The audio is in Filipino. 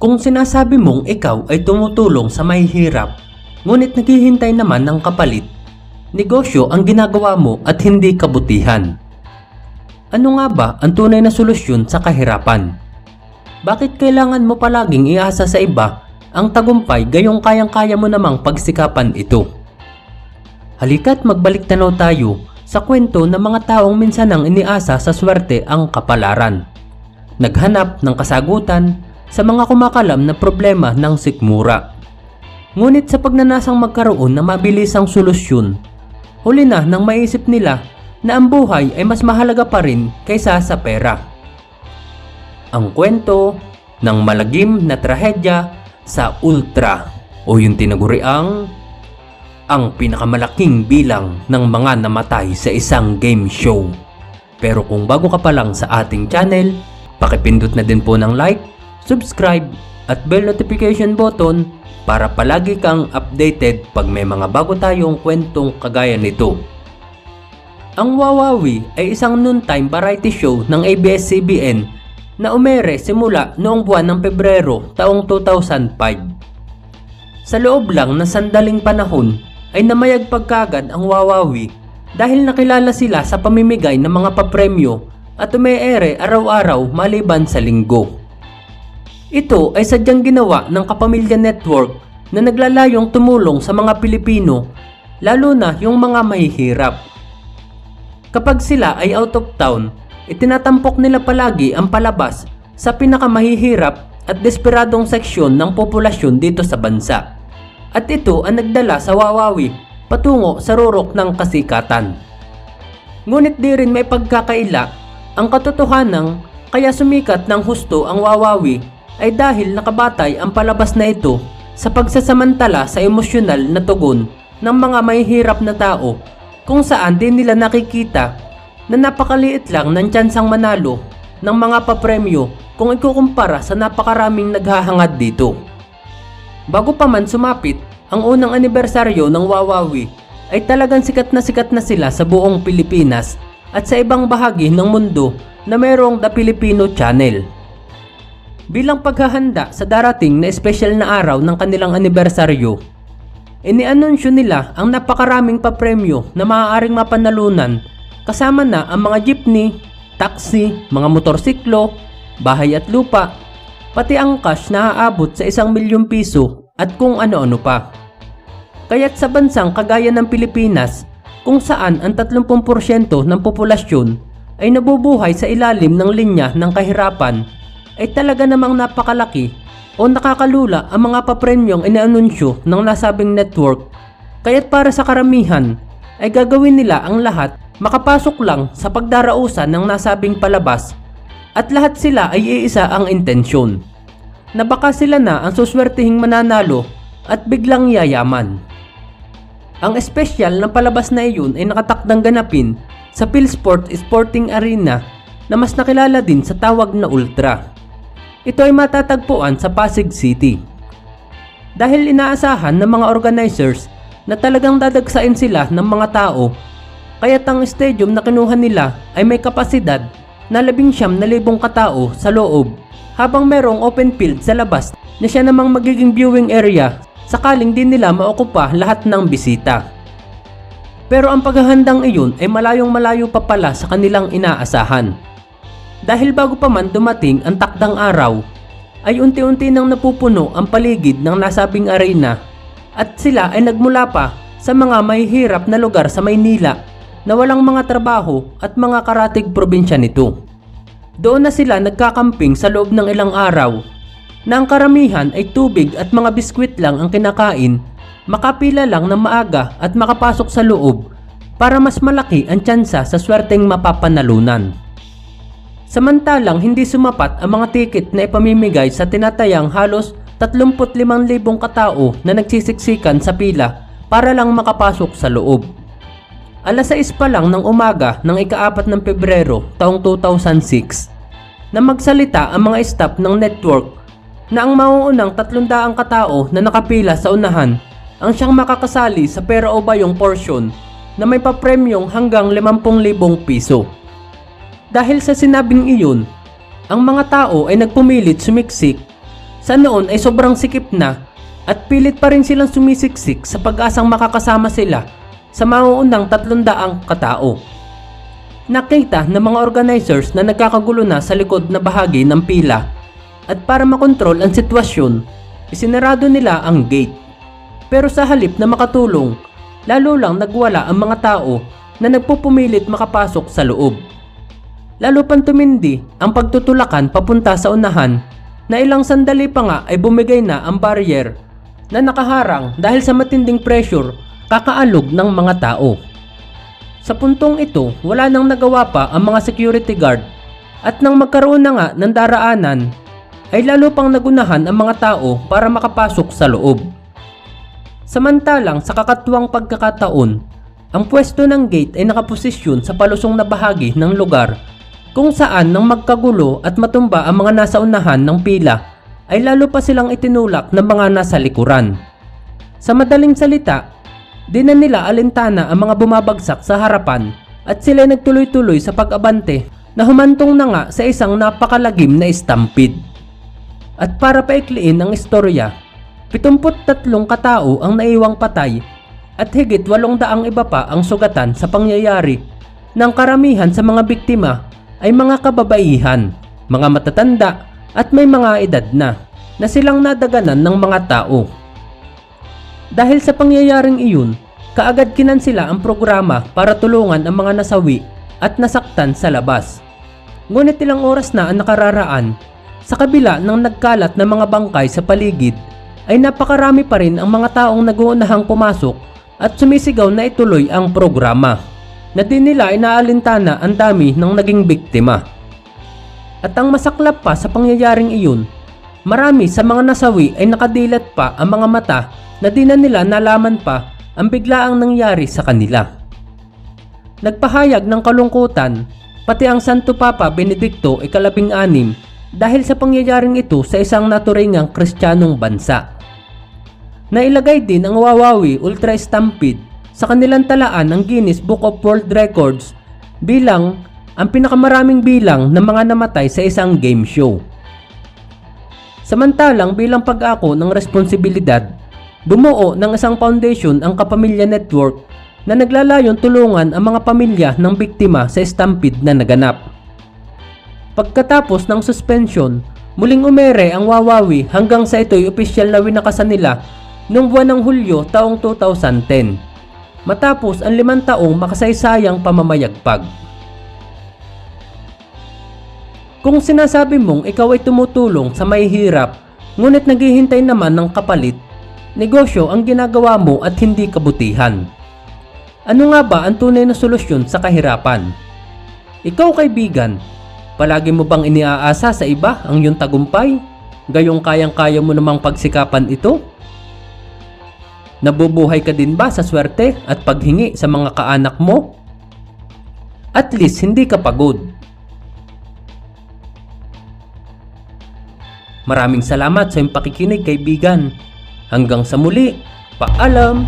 Kung sinasabi mong ikaw ay tumutulong sa mahihirap, ngunit naghihintay naman ng kapalit, negosyo ang ginagawa mo at hindi kabutihan. Ano nga ba ang tunay na solusyon sa kahirapan? Bakit kailangan mo palaging iasa sa iba ang tagumpay gayong kayang-kaya mo namang pagsikapan ito? Halika't magbalik tanaw tayo sa kwento ng mga taong minsan nang iniasa sa swerte ang kapalaran. Naghanap ng kasagutan sa mga kumakalam na problema ng sikmura. Ngunit sa pagnanasang magkaroon ng mabilisang solusyon, huli na nang maisip nila na ang buhay ay mas mahalaga pa rin kaysa sa pera. Ang kwento ng malagim na trahedya sa Ultra o yung tinaguriang ang pinakamalaking bilang ng mga namatay sa isang game show. Pero kung bago ka pa lang sa ating channel, pakipindot na din po ng like, subscribe at bell notification button para palagi kang updated pag may mga bago tayong kwentong kagaya nito. Ang Wawawi ay isang noontime variety show ng ABS-CBN na umere simula noong buwan ng Pebrero taong 2005. Sa loob lang ng sandaling panahon ay namayag pagkagad ang Wawawi dahil nakilala sila sa pamimigay ng mga papremyo at umeere araw-araw maliban sa linggo. Ito ay sadyang ginawa ng Kapamilya Network na naglalayong tumulong sa mga Pilipino lalo na yung mga mahihirap. Kapag sila ay out of town, itinatampok nila palagi ang palabas sa pinakamahihirap at desperadong seksyon ng populasyon dito sa bansa. At ito ang nagdala sa Wawawi patungo sa rurok ng kasikatan. Ngunit di rin may pagkakaila ang katotohanang kaya sumikat ng husto ang Wawawi ay dahil nakabatay ang palabas na ito sa pagsasamantala sa emosyonal na tugon ng mga mahihirap na tao kung saan din nila nakikita na napakaliit lang ng tsansang manalo ng mga papremyo kung ikukumpara sa napakaraming naghahangad dito. Bago pa man sumapit ang unang anibersaryo ng Wawawi ay talagang sikat na sikat na sila sa buong Pilipinas at sa ibang bahagi ng mundo na mayroong The Filipino Channel. Bilang paghahanda sa darating na espesyal na araw ng kanilang anibersaryo, inianunsyo nila ang napakaraming papremyo na maaaring mapanalunan kasama na ang mga jeepney, taxi, mga motorsiklo, bahay at lupa, pati ang cash na aabot sa isang milyong piso at kung ano-ano pa. Kaya't sa bansang kagaya ng Pilipinas, kung saan ang 30% ng populasyon ay nabubuhay sa ilalim ng linya ng kahirapan, ay talaga namang napakalaki o nakakalula ang mga papremyong inaanunsyo ng nasabing network. Kaya't para sa karamihan, ay gagawin nila ang lahat makapasok lang sa pagdarausan ng nasabing palabas at lahat sila ay iisa ang intensyon na baka sila na ang suswertihing mananalo at biglang yayaman. Ang espesyal na palabas na iyon ay nakatakdang ganapin sa Philsport Sporting Arena na mas nakilala din sa tawag na Ultra. Ito ay matatagpuan sa Pasig City. Dahil inaasahan ng mga organizers na talagang dadagsain sila ng mga tao, kaya't ang stadium na kinuha nila ay may kapasidad na 19,000 katao sa loob habang merong open field sa labas na siya namang magiging viewing area sakaling din nila maokupa lahat ng bisita. Pero ang paghahandang iyon ay malayong malayo pa pala sa kanilang inaasahan. Dahil bago pa man dumating ang takdang araw, ay unti-unti nang napupuno ang paligid ng nasabing arena at sila ay nagmula pa sa mga mahihirap na lugar sa Maynila na walang mga trabaho at mga karatig probinsya nito. Doon na sila nagkakamping sa loob ng ilang araw na ang karamihan ay tubig at mga biskwit lang ang kinakain, makapila lang ng maaga at makapasok sa loob para mas malaki ang tsansa sa swerteng mapapanalunan. Samantalang hindi sumapat ang mga tiket na ipamimigay sa tinatayang halos 35,000 katao na nagsisiksikan sa pila para lang makapasok sa loob. Alas 6 pa lang ng umaga ng ikaapat ng Pebrero taong 2006 na magsalita ang mga staff ng network na ang mauunang 300 katao na nakapila sa unahan ang siyang makakasali sa pera o bayong portion na may papremyong hanggang 50,000 piso. Dahil sa sinabing iyon, ang mga tao ay nagpumilit sumiksik Sa noon ay sobrang sikip na at pilit pa rin silang sumisiksik sa pag-asang makakasama sila sa mauunang 300 katao. Nakita ng mga organizers na nagkakagulo na sa likod na bahagi ng pila at para makontrol ang sitwasyon, isinarado nila ang gate. Pero sa halip na makatulong, lalo lang nagwala ang mga tao na nagpupumilit makapasok sa loob. Lalo pang tumindi ang pagtutulakan papunta sa unahan na ilang sandali pa nga ay bumigay na ang barrier na nakaharang dahil sa matinding pressure kakaalog ng mga tao. Sa puntong ito, wala nang nagawa pa ang mga security guard at nang magkaroon na nga ng daraanan, ay lalo pang nagunahan ang mga tao para makapasok sa loob. Samantalang sa kakatuwang pagkakataon, ang pwesto ng gate ay nakaposisyon sa palusong na bahagi ng lugar kung saan nang magkagulo at matumba ang mga nasa unahan ng pila ay lalo pa silang itinulak ng mga nasa likuran. Sa madaling salita, di na nila alintana ang mga bumabagsak sa harapan at sila nagtuloy-tuloy sa pag-abante na humantong na nga sa isang napakalagim na stampede. At para paikliin ang istorya, 73 katao ang naiwang patay at higit 800 iba pa ang sugatan sa pangyayari ng karamihan sa mga biktima ay mga kababaihan, mga matatanda at may mga edad na na silang nadaganan ng mga tao. Dahil sa pangyayaring iyon, kaagad kinansila ang programa para tulungan ang mga nasawi at nasaktan sa labas. Ngunit ilang oras na ang nakararaan, sa kabila ng nagkalat na mga bangkay sa paligid, ay napakarami pa rin ang mga taong naguunahang pumasok at sumisigaw na ituloy ang programa na di nila inaalintana ang dami ng naging biktima. At ang masaklap pa sa pangyayaring iyon, marami sa mga nasawi ay nakadilat pa ang mga mata na di na nila nalaman pa ang biglaang nangyari sa kanila. Nagpahayag ng kalungkutan, pati ang Santo Papa Benedicto ikalabing anim dahil sa pangyayaring ito sa isang naturingang kristyanong bansa. Nailagay din ang Wawawi Ultra Stampede sa kanilang talaan ng Guinness Book of World Records bilang ang pinakamaraming bilang ng mga namatay sa isang game show. Samantalang bilang pag-ako ng responsibilidad, bumuo ng isang foundation ang Kapamilya Network na naglalayon tulungan ang mga pamilya ng biktima sa stampede na naganap. Pagkatapos ng suspension, muling umere ang Wawawi hanggang sa ito'y opisyal na winakasan nila noong buwan ng Hulyo taong 2010 matapos ang limang taong makasaysayang pamamayagpag. Kung sinasabi mong ikaw ay tumutulong sa may hirap, ngunit naghihintay naman ng kapalit, negosyo ang ginagawa mo at hindi kabutihan. Ano nga ba ang tunay na solusyon sa kahirapan? Ikaw kaibigan, palagi mo bang iniaasa sa iba ang iyong tagumpay? Gayong kayang-kaya mo namang pagsikapan ito? Nabubuhay ka din ba sa swerte at paghingi sa mga kaanak mo? At least hindi ka pagod. Maraming salamat sa iyong pakikinig kaibigan. Hanggang sa muli, paalam!